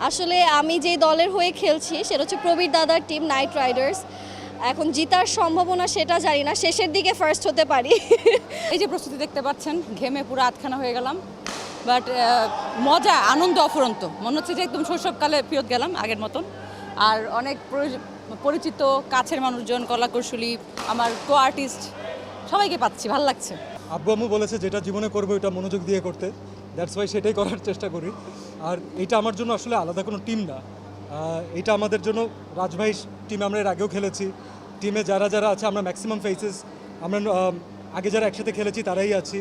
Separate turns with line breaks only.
আসলে আমি যে দলের হয়ে খেলছি সেটা হচ্ছে প্রবীর দাদার টিম নাইট রাইডার্স এখন জিতার সম্ভাবনা সেটা জানি না শেষের দিকে ফার্স্ট হতে পারি।
এই যে প্রস্তুতি দেখতে পাচ্ছেন ঘেমে পুরো আটখানা হয়ে গেলাম। বাট মজা আনন্দ অফুরন্ত। মনে হচ্ছে যে একদম শৈশবকালে ফেরত গেলাম আগের মতন। আর অনেক পরি- পরিচিত কাছের মানুষজন কলা কৌশলী আমার কো আর্টিস্ট সবাইকে পাচ্ছি ভালো লাগছে।
আব্বু আম্মু বলেছে যেটা জীবনে করব ওটা মনোযোগ দিয়ে করতে। দ্যাটস ওয়াই সেটাই করার চেষ্টা করি। আর এটা আমার জন্য আসলে আলাদা কোনো টিম না। এটা আমাদের জন্য রাজভাই টিমে আমরা এর আগেও খেলেছি। টিমে যারা যারা আছে, আমরা ম্যাক্সিমাম ফেসেস আমরা আগে যারা একসাথে খেলেছি তারাই আছি।